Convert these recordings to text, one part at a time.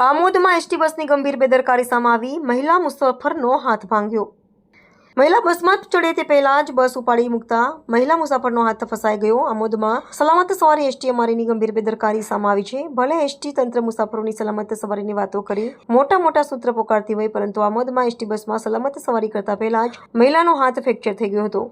આમોદમાં ST બસની ગંભીર બેદરકારી સામે આવી. મહિલા મુસાફરનો હાથ ભાંગ્યો. મહિલા બસમાં ચડે તે પહેલા જ બસ ઉપાડી મૂકતા મહિલા મુસાફરનો હાથ ફસાઈ ગયો. આમોદમાં સલામત સવારી એસટી અમારીની ગંભીર બેદરકારી સામે આવી છે. ભલે એસટી તંત્ર મુસાફરોની સલામત સવારીની વાતો કરી, મોટા મોટા સૂત્ર પોકારતી હોય, પરંતુ આમોદમાં એસટી બસમાં સલામત સવારી કરતા પહેલા જ મહિલાનો હાથ ફ્રેક્ચર થઈ ગયો હતો.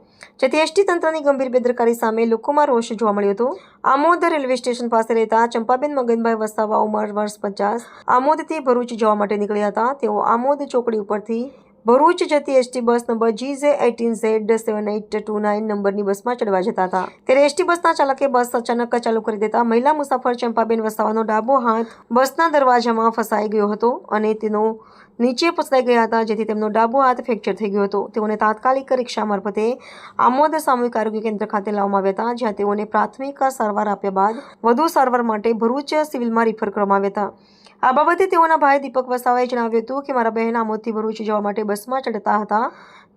જેથી એસટી તંત્રની ગંભીર બેદરકારી સામે લોકોમાં રોષ જોવા મળ્યો હતો. આમોદ રેલવે સ્ટેશન પાસે રહેતા ચંપાબેન મગનભાઈ વસાવા ઉંમર વર્ષ પચાસ આમોદથી ભરૂચ જવા માટે નીકળ્યા હતા. તેઓ આમોદ ચોકડી ઉપરથી ભરૂચ જતી ST bus number G J eighteen Z seven eight two nine નંબરની બસમાં ચડવા જતા હતા. ત્યારે એસટી બસના ચાલકે બસ અચાનક ચાલુ કરી દેતા મહિલા મુસાફર ચંપાબેન વસાવાનો ડાબો હાથ બસના દરવાજામાં ફસાઈ ગયો હતો અને તેનો નીચે ફસાઈ ગયા હતા, જેથી તેમનો ડાબો હાથ ફ્રેક્ચર થઈ ગયો હતો. તેઓને તાત્કાલિક રિક્ષા મારફતે આમોદ સામૂહિક આરોગ્ય કેન્દ્ર ખાતે લાવવામાં આવ્યા હતા, જ્યાં તેઓને પ્રાથમિક સારવાર આપ્યા બાદ વધુ સારવાર માટે ભરૂચ સિવિલમાં રિફર કરવામાં આવ્યા હતા. આ બાબતે તેઓના ભાઈ દીપક વસાવાએ જણાવ્યું હતું કે, મારા બહેન આમોદથી ભરૂચ જવા માટે બસમાં ચડતા હતા.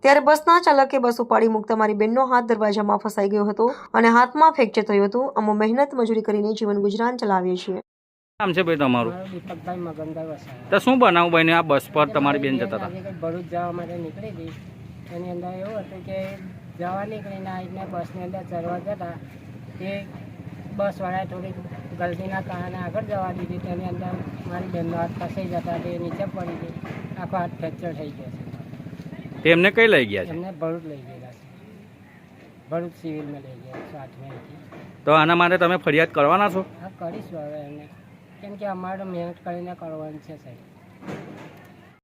ત્યારે બસના ચાલકે બસ ઉપાડી મૂકતા મારી બેનનો હાથ દરવાજામાં ફસાઈ ગયો હતો અને હાથમાં ફ્રેક્ચર થયું હતું. અમે મહેનત મજૂરી કરીને જીવન ગુજરાન ચલાવીએ છીએ. નામ છે ભાઈ તમારું? મારું દીપકભાઈ મગનભાઈ વસાવા. તો શું બનાવું ભાઈ આ બસ પર તમારી બેન જતા હતા. ભરૂચ જવા માટે નીકળી હતી એની અંદર એવું હતું કે જવા નીકળીને આવીને બસની અંદર ચડવા જતા તે બસવાળાએ થોડીક ગલતીના કારણે આગળ જવા દીધી. તેની અંદર મારી બેનનો હાથ ફસાઈ જતા તે નીચે પડી ગઈ. આખો હાથ ફ્રેક્ચર થઈ ગયો છે. તે એમને કઈ લઈ ગયા છે? એમને ભરૂચ લઈ ગયેલા છે. ભરૂચ સિવિલમાં લઈ ગયા છે આઠમી તો આના માટે તમે ફરિયાદ કરવાના છો? હા કરીશું હવે એમને. કેમ કે અમારે મહેનત કરીને કરવાની છે સાહેબ.